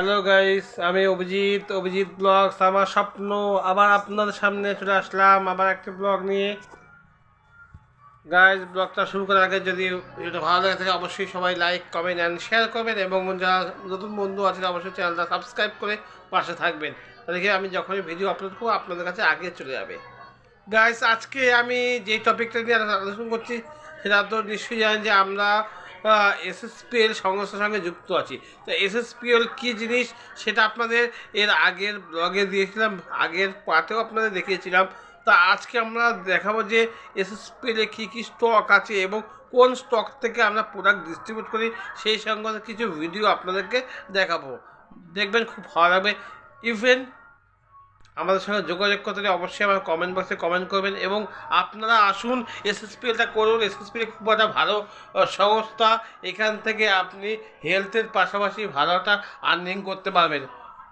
Hello guys আমি Abhijit. Abhijit blogs আমার স্বপ্ন। আবার আপনাদের সামনে চলে আসলাম আবার একটা ব্লগ নিয়ে। গাইস ব্লগটা শুরু করার আগে যদি ভিডিওটা ভালো লাগে থাকে অবশ্যই সবাই লাইক কমেন্ট অ্যান্ড শেয়ার করবেন। এবং যারা নতুন বন্ধু আছেন, অবশ্যই চ্যানেলটা সাবস্ক্রাইব করে পাশে থাকবেন। তাহলে আমি যখনই ভিডিও আপলোড করব, আপনাদের কাছে আগে চলে যাবে। গাইস আজকে আমি যে টপিকটা নিয়ে আলোচনা করছি, সেটা তো নিশ্চয়ই জানেন যে আমরা এসএসপিএল সংস্থার সঙ্গে যুক্ত আছি। তো এসএসপিএল কী জিনিস সেটা আপনাদের এর আগের ব্লগে দিয়েছিলাম, আগের পার্টেও আপনাদের দেখিয়েছিলাম। তা আজকে আমরা দেখাবো যে এসএসপিএলে কী কী স্টক আছে এবং কোন স্টক থেকে আমরা প্রোডাক্ট ডিস্ট্রিবিউট করি, সেই সঙ্গে কিছু ভিডিও আপনাদেরকে দেখাবো। দেখবেন খুব ভালো লাগবে। ইভেন আমাদের সঙ্গে যোগাযোগ করতে হলে অবশ্যই আমার কমেন্ট বক্সে কমেন্ট করবেন এবং আপনারা আসুন এসএসপিএলটা করুন। এসএসপিএল খুব একটা ভালো সংস্থা। এখান থেকে আপনি হেলথের পাশাপাশি ভালো একটা আর্নিং করতে পারবেন।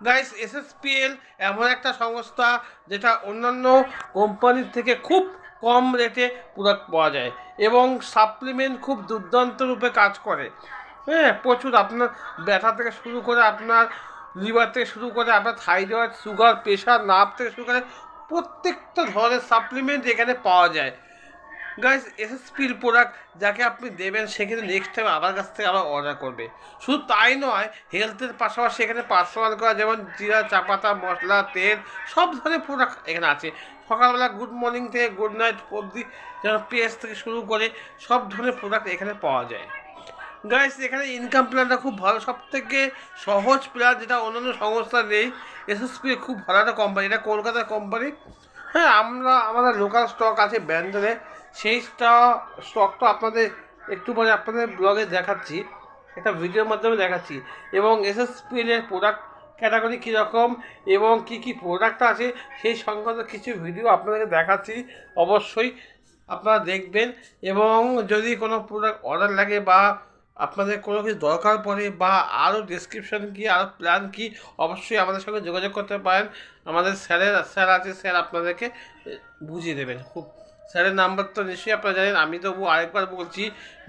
গাইস এসএসপিএল এমন একটা সংস্থা যেটা অন্যান্য কোম্পানির থেকে খুব কম রেটে প্রোডাক্ট পাওয়া যায় এবং সাপ্লিমেন্ট খুব দুর্দান্ত রূপে কাজ করে। হ্যাঁ প্রচুর আপনার ব্যথা থেকে শুরু করে আপনার লিভার থেকে শুরু করে আপনার থাইরয়েড, সুগার, প্রেশার, নার্ভ থেকে শুরু করে প্রত্যেকটা ধরনের সাপ্লিমেন্ট এখানে পাওয়া যায়। গাইস এসএসপির প্রোডাক্ট যাকে আপনি দেবেন সে কিন্তু নেক্সট টাইম আমার কাছ থেকে আবার অর্ডার করবে। শুধু তাই নয় হেলথের পাশাপাশি এখানে পার্সোনাল করা, যেমন জিরা চা পাতা মশলা, তেল, সব ধরনের প্রোডাক্ট এখানে আছে। সকালবেলা গুড মর্নিং থেকে গুড নাইট অবধি যেন পেস্ট থেকে শুরু করে সব ধরনের প্রোডাক্ট এখানে পাওয়া যায়। গাইস এখানে ইনকাম প্ল্যানটা খুব ভালো। সব থেকে সহজ প্ল্যান যেটা অন্যান্য সংস্থা নেই এসএসপি খুব ভালো একটা কোম্পানি এটা কলকাতার কোম্পানি হ্যাঁ আমরা, আমাদের লোকাল স্টক আছে ব্যান্ডেলে সেই স্টকটা আপনাদের একটু পরে আপনাদের ব্লগে দেখাচ্ছি। একটা ভিডিওর মাধ্যমে দেখাচ্ছি। এবং এসএসপিএল এর প্রোডাক্ট ক্যাটাগরি কীরকম এবং কি কি প্রোডাক্ট আছে, সেই সংক্রান্ত কিছু ভিডিও আপনাদেরকে দেখাচ্ছি। অবশ্যই আপনারা দেখবেন। এবং যদি কোনো প্রোডাক্ট অর্ডার লাগে বা আপনাদের কোনো কিছু দরকার পড়ে বা আরও ডিসক্রিপশন কি, আরও প্ল্যান কি, অবশ্যই আমাদের সঙ্গে যোগাযোগ করতে পারেন। আমাদের স্যারের, স্যার আছে, স্যার আপনাদেরকে বুঝিয়ে দেবেন। খুব, স্যারের নাম্বার তো নিশ্চয়ই আপনারা জানেন, আমি তবু আরেকবার বলছি,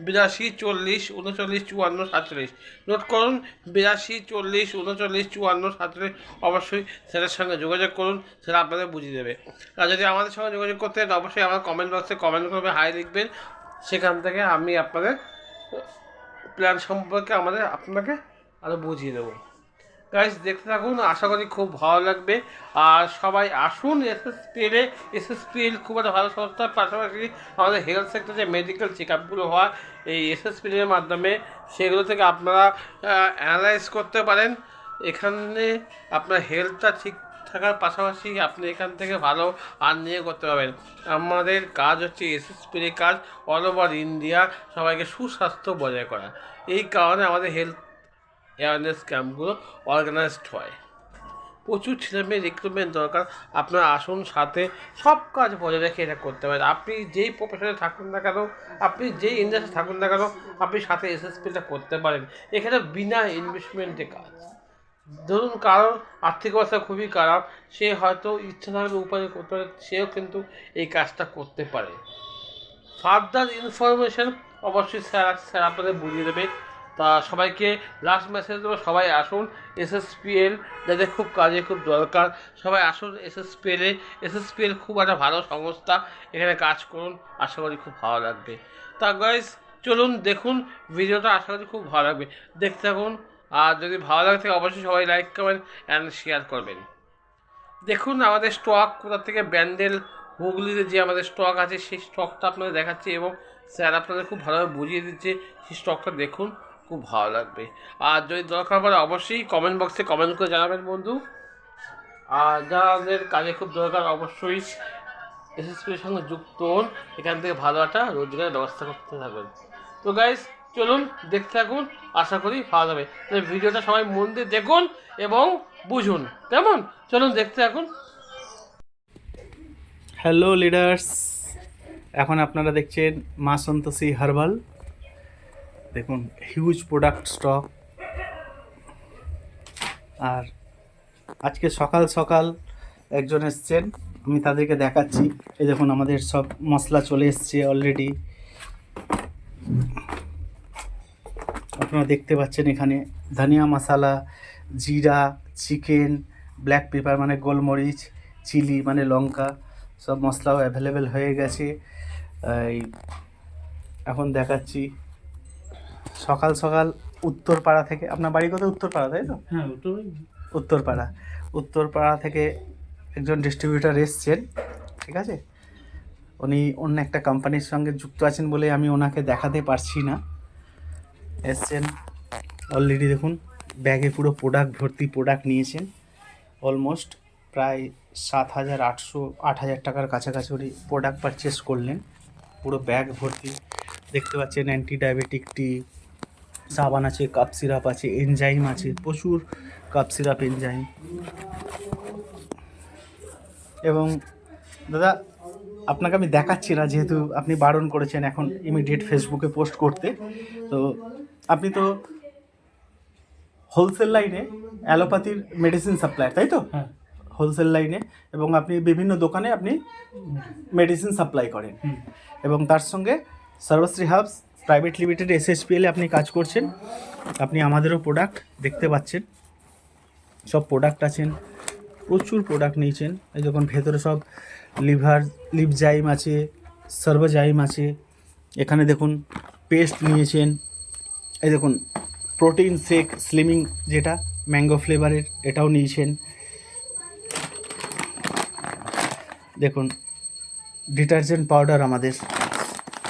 বিরাশি চল্লিশ উনচল্লিশ চুয়ান্ন সাতচল্লিশ। নোট করুন, বিরাশি চল্লিশ উনচল্লিশ চুয়ান্ন সাতচল্লিশ, অবশ্যই স্যারের সঙ্গে যোগাযোগ করুন, স্যার আপনাদের বুঝিয়ে দেবে। আর যদি আমাদের সঙ্গে যোগাযোগ করতে অবশ্যই আমার কমেন্ট বক্সে কমেন্ট করবে, হাই লিখবেন। সেখান থেকে আমি আপনাদের প্ল্যান সম্পর্কে আমাদের আপনাকে আরও বুঝিয়ে দেবো। গাইজ দেখতে থাকুন, আশা করি খুব ভালো লাগবে। আর সবাই আসুন এসএসপিএলে এসএসপিএল খুব একটা ভালো সংস্থার পাশাপাশি আমাদের হেলথ সেক্টরে যে মেডিকেল চেক আপগুলো হয়, এই এসএসপিএলের মাধ্যমে সেগুলো থেকে আপনারা অ্যানালাইজ করতে পারেন। এখানে আপনার হেলথটা ঠিক থাকার পাশাপাশি আপনি এখান থেকে ভালো আর্নিং করতে পারবেন। আমাদের কাজ হচ্ছে এসএসপির কাজ অল ওভার ইন্ডিয়া সবাইকে সুস্বাস্থ্য বজায় করা। এই কারণে আমাদের হেলথ অ্যাওয়ারনেস ক্যাম্পগুলো অর্গানাইজড হয়। প্রচুর ছেলেমেয়ে রিক্রুটমেন্ট দরকার। আপনার আসুন সাথে, সব কাজ বজায় রেখে এটা করতে পারেন। আপনি যেই প্রফেশনে থাকুন না কেন, আপনি যেই ইন্ডাস্ট্রি থাকুন না কেন, আপনি সাথে এসএসপিটা করতে পারেন। এখানে বিনা ইনভেস্টমেন্টে কাজ। ধরুন কারোর আর্থিক অবস্থা খুবই খারাপ, সে হয়তো ইচ্ছা থাকলে উপায় করতে পারে, সেও কিন্তু এই কাজটা করতে পারে। ফার্দার ইনফরমেশন অবশ্যই স্যার স্যার আপনাদের বুঝিয়ে দেবে। তা সবাইকে লাস্ট মেসেজ দেবো, সবাই আসুন এসএসপিএল যাদের খুব কাজে খুব দরকার। সবাই আসুন এসএসপিএলে এসএসপিএল খুব একটা ভালো সংস্থা, এখানে কাজ করুন, আশা করি খুব ভালো লাগবে। তা গাইজ চলুন দেখুন ভিডিওটা আশা করি খুব ভালো লাগবে। দেখতে থাকুন আর যদি ভালো লাগে থাকে অবশ্যই সবাই লাইক করবেন অ্যান্ড শেয়ার করবেন। দেখুন আমাদের স্টক কোথা থেকে ব্যান্ডেল, হুগলিতে যে আমাদের স্টক আছে, সেই স্টকটা আপনাদের দেখাচ্ছি এবং স্যার আপনাদের খুব ভালোভাবে বুঝিয়ে দিচ্ছে, সেই স্টকটা দেখুন, খুব ভালো লাগবে। আর যদি দরকার পড়ে অবশ্যই কমেন্ট বক্সে কমেন্ট করে জানাবেন বন্ধু। আর যাদের কাজে খুব দরকার অবশ্যই এসএসপির সঙ্গে যুক্ত হন, এখান থেকে ভালো একটা রোজগারের ব্যবস্থা করতে থাকবেন। তো গাইস চলুন, দেখতে থাকুন, আশা করি ভালো যাবে। তাহলে ভিডিওটা সবাই মন দিয়ে দেখুন এবং বুঝুন। কেমন? চলুন, দেখতে থাকুন। হ্যালো লিডার্স এখন আপনারা দেখছেন মা সন্তোষী হার্বাল। দেখুন হিউজ প্রোডাক্ট স্টক আর আজকে সকাল সকাল একজন এসছেন, আমি তাদেরকে দেখাচ্ছি। এই দেখুন, আমাদের সব মশলা চলে এসছে অলরেডি আপনারা দেখতে পাচ্ছেন এখানে ধনিয়া মশলা জিরা চিকেন ব্ল্যাক পেপার মানে গোলমরিচ চিলি মানে লঙ্কা সব মশলাও অ্যাভেলেবেল হয়ে গেছে। এই এখন দেখাচ্ছি সকাল সকাল উত্তরপাড়া থেকে আপনার বাড়ি কোথায় উত্তরপাড়া তাই তো? হ্যাঁ উত্তরপাড়া। উত্তরপাড়া থেকে একজন ডিস্ট্রিবিউটার এসছেন ঠিক আছে? উনি অন্য একটা কোম্পানির সঙ্গে যুক্ত আছেন বলে আমি ওনাকে দেখাতে পারছি না। এসছেন। অলরেডি দেখুন ব্যাগে পুরো প্রোডাক্ট ভর্তি প্রোডাক্ট নিয়েছেন। অলমোস্ট প্রায় সাত হাজার আটশো, আট হাজার টাকার কাছাকাছি উনি প্রোডাক্ট পারচেস করলেন। পুরো ব্যাগ ভর্তি। দেখতে পাচ্ছেন অ্যান্টি ডায়াবেটিক টি সাবান আছে কাপ সিরাপ আছে এনজাইম আছে, প্রচুর কাপ সিরাপ এনজাইম এবং দাদা, আপনাকে আমি দেখাচ্ছি না, যেহেতু আপনি বারণ করেছেন এখন ইমিডিয়েট ফেসবুকে পোস্ট করতে। তো আপনি তো হোলসেল লাইনে অ্যালোপ্যাথির মেডিসিন সাপ্লায়ার তাই তো? হ্যাঁ। হোলসেল লাইনে এবং আপনি বিভিন্ন দোকানে আপনি মেডিসিন সাপ্লাই করেন। এবং তার সঙ্গে সর্বশ্রী হাবস প্রাইভেট লিমিটেড এসএসপিএলে আপনি কাজ করছেন। আপনি আমাদেরও প্রোডাক্ট দেখতে পাচ্ছেন। সব প্রোডাক্ট আছেন। প্রচুর প্রোডাক্ট নিয়েছেন। এই যখন ভেতরে সব লিভার লিপজাইম আছে সর্বজাইম আছে এখানে দেখুন পেস্ট নিয়েছেন। এই দেখুন প্রোটিন শেক স্লিমিং যেটা ম্যাঙ্গো ফ্লেভারের এটাও নিয়েছেন। দেখুন ডিটারজেন্ট পাউডার আমাদের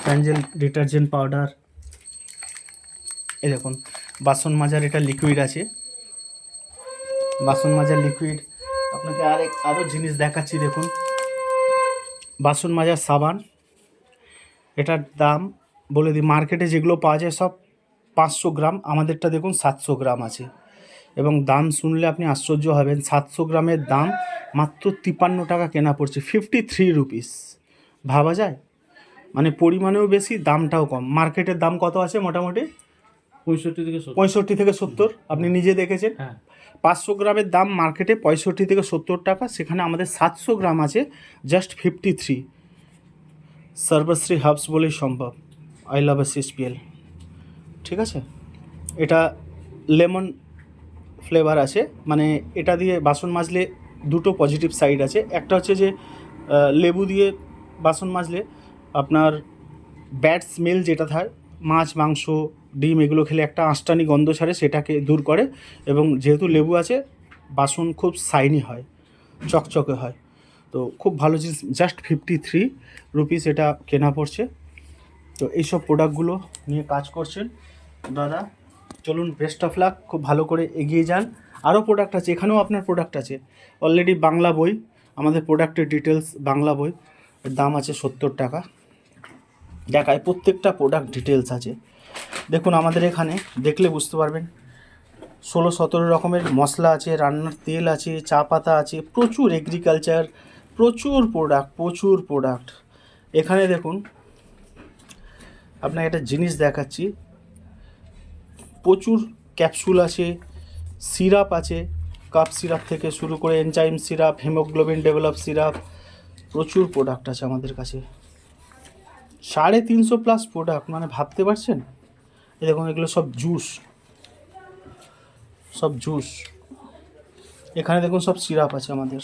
প্যাঞ্জেল ডিটারজেন্ট পাউডার এই দেখুন, বাসন মাজার এটা লিকুইড আছে। বাসন মাজার লিকুইড আপনাকে আরেক আরও জিনিস দেখাচ্ছি, দেখুন। বাসন মাজার সাবান, এটার দাম বলে দিই মার্কেটে যেগুলো পাওয়া যায় সব পাঁচশো গ্রাম আমাদেরটা দেখুন সাতশো গ্রাম আছে। এবং দাম শুনলে আপনি আশ্চর্য হবেন সাতশো গ্রামের দাম মাত্র তিপ্পান্ন টাকা কেনা পড়ছে ফিফটি থ্রি রুপিস ভাবা যায়? মানে পরিমাণেও বেশি দামটাও কম। মার্কেটের দাম কত আছে মোটামুটি? পঁয়ষট্টি থেকে পঁয়ষট্টি থেকে সত্তর? আপনি নিজে দেখেছেন? হ্যাঁ। পাঁচশো গ্রামের দাম মার্কেটে পঁয়ষট্টি থেকে সত্তর টাকা সেখানে আমাদের সাতশো গ্রাম আছে just fifty three Sarbashree herbs বলেই সম্ভব। আই লাভ এস এসপিএল ঠিক আছে? এটা লেমন ফ্লেভার আছে মানে এটা দিয়ে বাসন মাজলে দুটো পজিটিভ সাইড আছে। একটা হচ্ছে যে লেবু দিয়ে বাসন মাজলে আপনার ব্যাড স্মেল যেটা থাকে, মাছ, মাংস, ডিম, এগুলো খেলে একটা আঁশটানি গন্ধ ছাড়ে, সেটাকে দূর করে এবং যেহেতু লেবু আছে, বাসন খুব সাইনি হয়, চকচকে হয়। তো খুব ভালো জিনিস জাস্ট ফিফটি থ্রি রুপিস এটা কেনা পড়ছে। তো এইসব প্রোডাক্টগুলো নিয়ে কাজ করছেন। দাদা, চলুন বেস্ট অফ লাক খুব ভালো করে এগিয়ে যান। আরও প্রোডাক্ট আছে, এখানেও আপনার প্রোডাক্ট আছে। অলরেডি বাংলা বই, আমাদের প্রোডাক্টের ডিটেলস বাংলা বই। দাম আছে সত্তর টাকা। দেখায় প্রত্যেকটা প্রোডাক্ট ডিটেলস আছে। দেখুন, আমাদের এখানে, দেখলে বুঝতে পারবেন, ষোলো সতেরো রকমের মশলা আছে, রান্নার তেল আছে, চা পাতা আছে, প্রচুর এগ্রিকালচার প্রচুর প্রোডাক্ট প্রচুর প্রোডাক্ট এখানে দেখুন, আপনাকে একটা জিনিস দেখাচ্ছি। প্রচুর ক্যাপসুল আছে, সিরাপ আছে, কাপ সিরাপ থেকে শুরু করে enzyme syrup, haemoglobin develop syrup, প্রচুর প্রোডাক্ট আছে আমাদের কাছে। সাড়ে তিনশো প্লাস প্রোডাক্ট মানে ভাবতে পারছেন? এই দেখুন, এগুলো সব জুস সব জুস এখানে দেখুন, সব সিরাপ আছে আমাদের।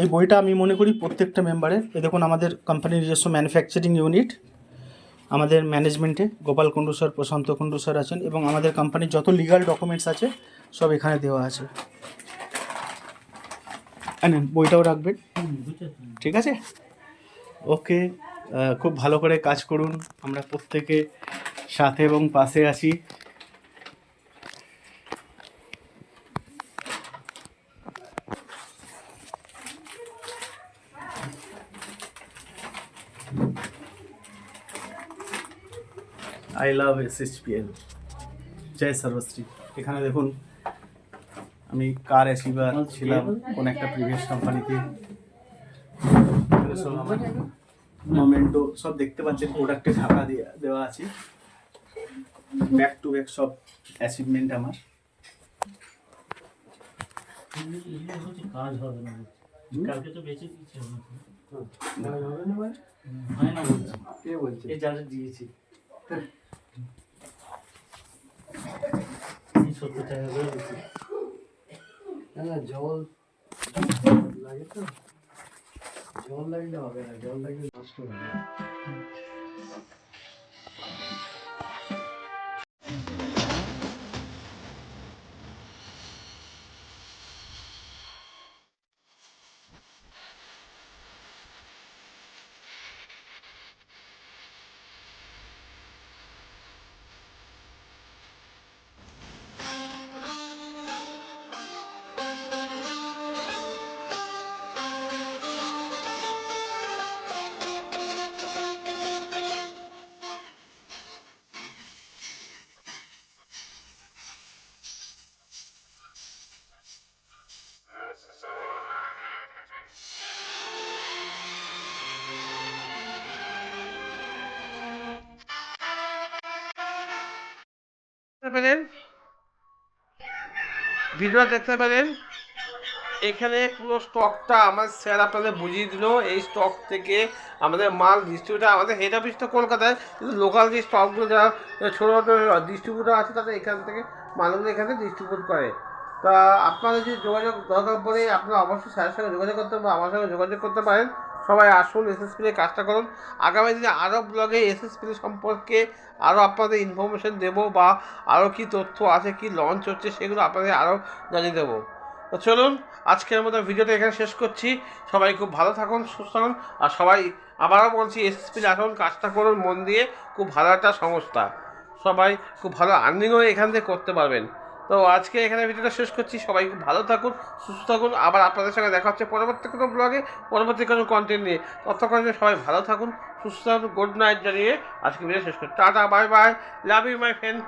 এই বইটা আমি মনে করি প্রত্যেকটা মেম্বারের এ দেখুন, আমাদের কোম্পানির নিজস্ব ম্যানুফ্যাকচারিং ইউনিট আমাদের ম্যানেজমেন্টে গোপাল কুণ্ডু স্যার প্রশান্ত কুণ্ডু স্যার আছেন এবং আমাদের কোম্পানির যত লিগাল ডকুমেন্টস আছে, সব এখানে দেওয়া আছে। আনেন বইটাও রাখবেন। ঠিক আছে? ওকে খুব ভালো করে কাজ করুন। আমরা প্রত্যেকে সাথে এবং পাশে আছি। I love S H P L জয় সর্বশ্রী। এখানে দেখুন আমি কার অ্যাচিভার ছিলাম কোন একটা প্রিভিয়াস কোম্পানিতে মোমেন্টো সব দেখতে পাচ্ছেন প্রোডাক্টে ঢাকা দিয়ে দেওয়া আছে। ব্যাক টু ব্যাক সব অ্যাচিভমেন্ট আমার। কাজ হবে না কালকে তো বেঁচে দিচ্ছে হয়। না বলছে কে বলছে? এই যাদের দিয়েছি। সত্তর টাকা করে বিক্রি। না জল জল লাগলে হবে না জল লাগলে নষ্ট হয়ে পেলেন ভিডিও দেখতে পেলেন এখানে পুরো স্টকটা আমার স্যার আপনাদের বুঝিয়ে দিল। এই স্টক থেকে আমাদের মাল ডিস্ট্রিবিউটার আমাদের হেড অফিস তো কলকাতায়, কিন্তু লোকাল যে স্টকগুলো যারা ছোটো ছোটো ডিস্ট্রিবিউটার আছে, তাদের এখান থেকে মালগুলো এখানে ডিস্ট্রিবিউট করে। তা আপনাদের যদি যোগাযোগ দরকার পড়ে, আপনারা অবশ্যই স্যারের সঙ্গে যোগাযোগ করতে বা আমার সঙ্গে যোগাযোগ করতে পারেন। সবাই আসুন এসএসপি এর কাজটা করুন। আগামী দিনে আরও ব্লগে এসএসপি সম্পর্কে আরও আপনাদের ইনফরমেশন দেবো বা আরও কি তথ্য আছে, কি লঞ্চ হচ্ছে সেগুলো আপনাদের আরও জানিয়ে দেবো। তো চলুন, আজকের মতো ভিডিওটা এখানে শেষ করছি। সবাই খুব ভালো থাকুন, সুস্থ থাকুন। আর সবাই আবারও বলছি এসএসপি আসুন, কাজটা করুন, মন দিয়ে। খুব ভালো একটা সংস্থা। সবাই খুব ভালো আর্নিংও এখান থেকে করতে পারবেন। তো আজকে এখানে ভিডিওটা শেষ করছি। সবাই খুব ভালো থাকুন, সুস্থ থাকুন। আবার আপনাদের সঙ্গে দেখা হচ্ছে পরবর্তী কোনো ব্লগে পরবর্তী কোনো কন্টেন্ট নিয়ে। ততক্ষণ সবাই ভালো থাকুন, সুস্থ থাকুন। গুড নাইট জানিয়ে আজকে ভিডিও শেষ করছি। Tata bye bye love you my friend